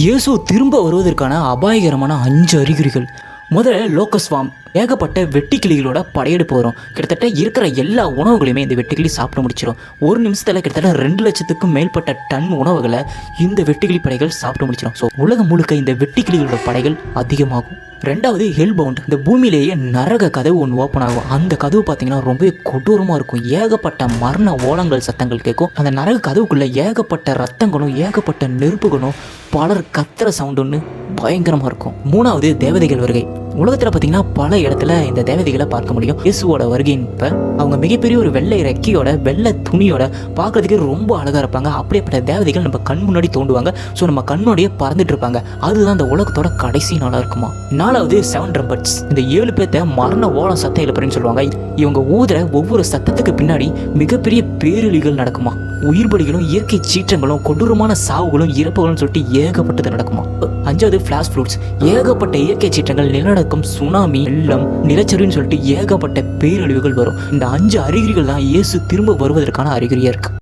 இயேசு திரும்ப வருவதற்கான அபாயகரமான அஞ்சு அறிகுறிகள். முதல்ல லோக்கஸ்வாம் ஏகப்பட்ட வெட்டிக்கிளிகளோட படையெடுப்பு வரும். கிட்டத்தட்ட இருக்கிற எல்லா உணவுகளையுமே இந்த வெட்டுக்கிளி சாப்பிட முடிச்சிடும் ஒரு நிமிஷத்தில் கிட்டத்தட்ட ரெண்டு லட்சத்துக்கும் மேற்பட்ட டன் உணவுகளை இந்த வெட்டுக்கிளி படைகள் சாப்பிட முடிச்சிடும் ஸோ உலகம் முழுக்க இந்த வெட்டுக்கிளிகளோட படைகள் அதிகமாகும். ரெண்டாவது ஹெல் பவுண்ட் இந்த பூமியிலேயே நரக கதவு ஒன்று ஓப்பன் ஆகும். அந்த கதவு பார்த்தீங்கன்னா ரொம்பவே கொடூரமாக இருக்கும். ஏகப்பட்ட மரண ஓலங்கள் சத்தங்கள் கேட்கும். அந்த நரக கதவுக்குள்ளே ஏகப்பட்ட ரத்தங்களும் ஏகப்பட்ட நெருப்புகளும் பலர் கத்துற சவுண்டுன்னு பயங்கரமாக இருக்கும். மூணாவது தேவதைகள் வருகை. உலகத்தில் பார்த்தீங்கன்னா பல இடத்துல இந்த தேவதைகளை பார்க்க முடியும். இயேசுவோட வருகைப்ப அவங்க மிகப்பெரிய ஒரு வெள்ளை ரெக்கையோட வெள்ளை துணியோட பார்க்கறதுக்கு ரொம்ப அழகாக இருப்பாங்க. அப்படியேப்பட்ட தேவதைகள் நம்ம கண் முன்னாடி தோண்டுவாங்க. ஸோ நம்ம கண் முன்னாடியே பறந்துட்டு இருப்பாங்க. அதுதான் அந்த உலகத்தோட கடைசி நாளாக இருக்குமா? நாலாவது செவன் ட்ரம்பட்ஸ் இந்த ஏழு பேர்த்த மரண ஓலம் சத்தம் எழுப்புறேன்னு சொல்லுவாங்க. இவங்க ஊதுற ஒவ்வொரு சத்தத்துக்கு பின்னாடி மிகப்பெரிய பேரழிகள் நடக்குமா? உயிர்பலிகளும் இயற்கை சீற்றங்களும் கொடூரமான சாவுகளும் இறப்புகளும் சொல்லிட்டு ஏகப்பட்டது நடக்குமா? அஞ்சாவது ஃபிளாஷ் ஃப்ரூட்ஸ் ஏகப்பட்ட இயற்கை சீற்றங்கள் நிலநடுக்கம் சுனாமி வெள்ளம் நிலச்சரிவுன்னு சொல்லிட்டு ஏகப்பட்ட பேரழிவுகள் வரும். இந்த அஞ்சு அறிகுறிகள் தான் இயேசு திரும்ப வருவதற்கான அறிகுறியா இருக்கு.